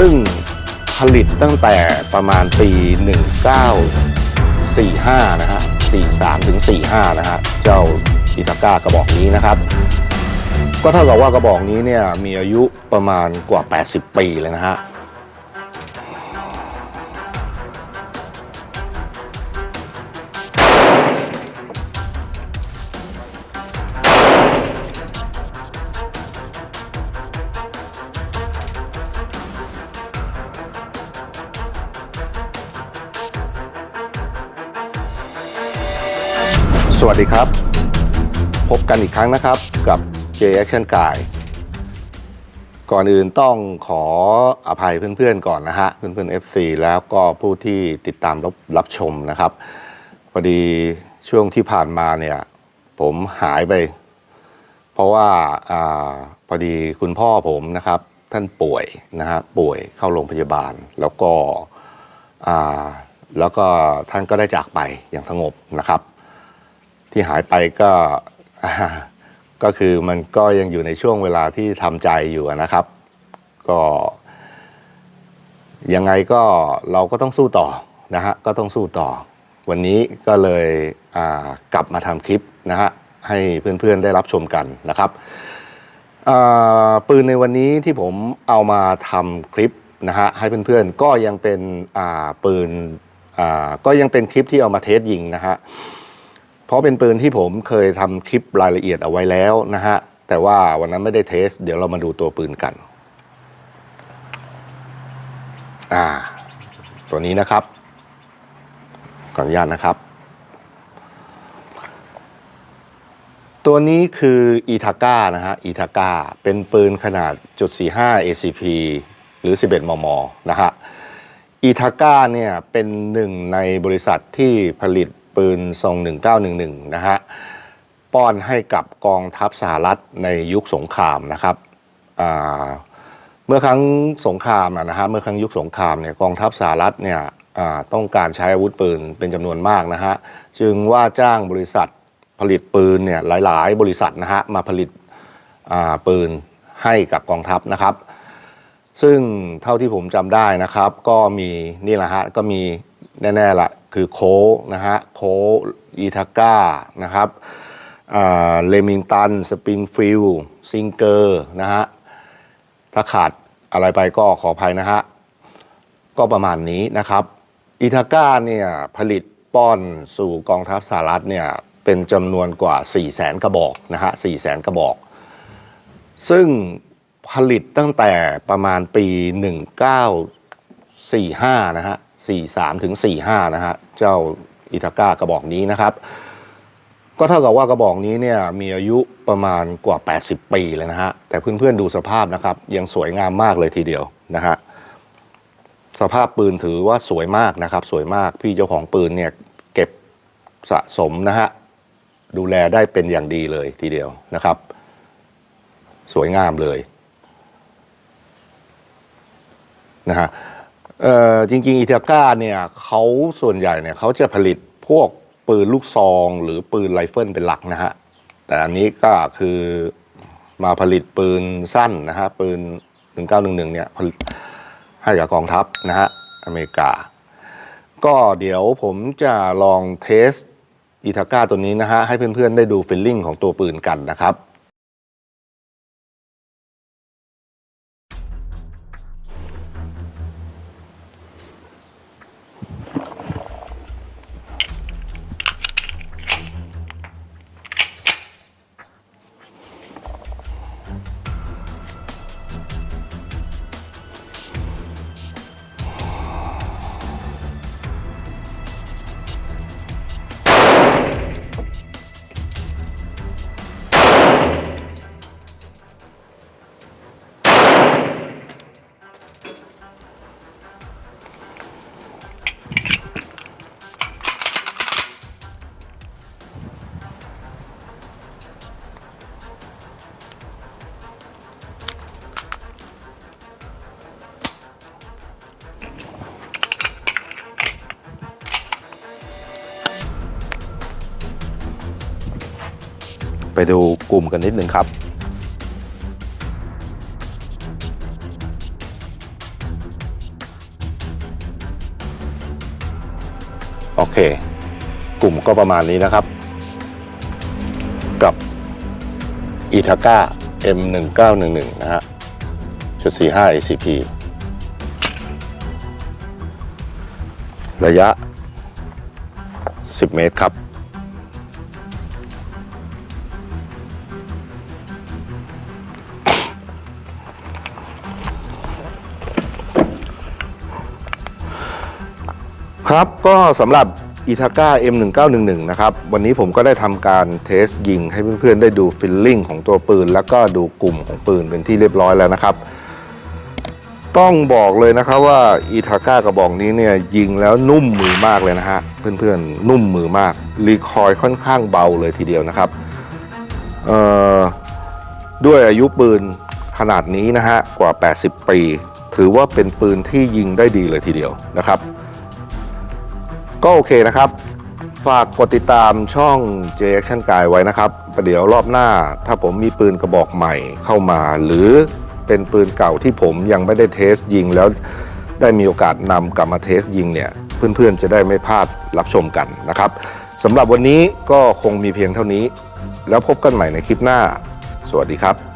ซึ่งผลิตตั้งแต่ประมาณปี 1945 นะฮะ 43 ถึง 45 นะฮะ เจ้าอิตาก้ากระบอกนี้นะครับ ก็เท่ากับว่ากระบอกนี้เนี่ยมีอายุประมาณกว่า 80 ปีเลยนะฮะ วัสดีครับ พบกันอีกครั้งนะครับกับ J Action Guy ก่อนอื่นต้องขออภัยเพื่อนๆก่อนนะฮะ เพื่อนๆ FC แล้วก็ผู้ที่ติดตามรับรับชมนะครับพอดีช่วงที่ผ่านมาเนี่ย ผมหายไป เพราะว่าอาพอดีคุณพ่อผมนะครับ ท่านป่วยนะฮะป่วยเข้าโรงพยาบาล แล้วก็อ่าแล้วก็ท่านก็ได้จากไปอย่างสงบนะครับ ที่หายไปก็ก็คือมันก็ยังอยู่ในช่วงเวลาที่ทำใจอยู่นะครับ ก็ยังไงก็เราก็ต้องสู้ต่อนะฮะก็ต้องสู้ต่อ วันนี้ก็เลยกลับมาทำคลิปนะฮะให้เพื่อนๆได้รับชมกันนะครับปืนในวันนี้ที่ผมเอามาทำคลิปนะฮะให้เพื่อนๆก็ยังเป็นปืนก็ยังเป็นคลิปที่เอามาเทสยิงนะฮะ เพราะเป็นปืนที่ผมเคยทำคลิปรายละเอียดเอาไว้แล้วนะฮะ แต่ว่าวันนั้นไม่ได้เทส เดี๋ยวเรามาดูตัวปืนกัน อ่า ตัวนี้นะครับขออนุญาตนะครับ ตัวนี้คืออีทาก้านะฮะอีทาก้าเป็นปืนขนาดจุด45 ACP หรือ 11 มม นะฮะอีทาก้าเนี่ยเป็นหนึ่งในบริษัทที่ผลิต ปืนทรง 1911 นะฮะ ป้อนให้กับกองทัพสหรัฐในยุคสงครามนะครับเมื่อครั้งสงครามนะฮะเมื่อครั้งยุคสงครามเนี่ยกองทัพสหรัฐเนี่ยต้องการใช้อาวุธปืนเป็นจำนวนมากนะฮะจึงว่าจ้างบริษัทผลิตปืนเนี่ยหลาย ๆ บริษัทนะฮะมาผลิตปืนให้กับกองทัพนะครับ ซึ่งเท่าที่ผมจำได้นะครับ ก็มีนี่แหละฮะก็มี แน่ๆละคือโคนะฮะโคอีทาก้านะครับเลมิงตัน สปริงฟิลซิงเกอร์นะฮะถ้าขาดอะไรไปก็ขออภัยนะฮะ ก็ประมาณนี้นะครับอีทาก้าเนี่ยผลิตป้อนสู่กองทัพสหรัฐเนี่ยเป็นจำนวนกว่า 4 0 0แสนกระบอกนะฮะ4 0 0แสนกระบอก ซึ่งผลิตตั้งแต่ประมาณปี 1945 นะฮะ 43ถึง45นะฮะเจ้าอิทาก้ากระบอกนี้นะครับ ก็เท่ากับว่ากระบอกนี้เนี่ยมีอายุประมาณกว่า 80 ปีเลยนะฮะแต่เพื่อนๆดูสภาพนะครับ ยังสวยงามมากเลยทีเดียวนะฮะสภาพปืนถือว่าสวยมากนะครับ สวยมากพี่เจ้าของปืนเนี่ยเก็บสะสมนะฮะดูแลได้เป็นอย่างดีเลยทีเดียวนะครับ สวยงามเลยนะฮะ เอ่อจริงๆอีเทก้าเนี่ยเขาส่วนใหญ่เนี่ยเขาจะผลิตพวกปืนลูกซองหรือปืนไรเฟิลเป็นหลักนะฮะ แต่อันนี้ก็คือมาผลิตปืนสั้นนะฮะ ปืน 1911 เนี่ยผลิตให้กับกองทัพนะฮะ อเมริกา ก็เดี๋ยวผมจะลองเทสอีทาก้าตัวนี้นะฮะ ให้เพื่อนๆ ได้ดูฟิลลิ่งของตัวปืนกันนะครับ ดูกลุ่มกันนิดหนึ่งครับโอเค กลุ่มก็ประมาณนี้นะครับ กับอีทาก้า M1911 นะฮะจุด45 ACP ระยะ 10 เมตรครับ ครับก็สำหรับอีทาก้า M1911 นะครับ วันนี้ผมก็ได้ทำการเทสยิงให้เพื่อนๆ ได้ดูฟิลลิ่งของตัวปืน แล้วก็ดูกลุ่มของปืนเป็นที่เรียบร้อยแล้วนะครับ ต้องบอกเลยนะครับว่าอีทาก้ากระบอกนี้เนี่ยยิงแล้วนุ่มมือมากเลยนะฮะ เพื่อนๆ นุ่มมือมาก รีคอยค่อนข้างเบาเลยทีเดียวนะครับด้วยอายุปืนขนาดนี้นะฮะกว่า 80 ปี ถือว่าเป็นปืนที่ยิงได้ดีเลยทีเดียวนะครับ ก็โอเคนะครับ ฝากกดติดตามช่อง J Action Guy ไว้นะครับประเดี๋ยวรอบหน้า ถ้าผมมีปืนกระบอกใหม่เข้ามา หรือเป็นปืนเก่าที่ผมยังไม่ได้เทสยิงแล้วได้มีโอกาสนำกลับมาเทสยิงเนี่ย เพื่อนๆจะได้ไม่พลาดรับชมกันนะครับสำหรับวันนี้ก็คงมีเพียงเท่านี้ แล้วพบกันใหม่ในคลิปหน้า สวัสดีครับ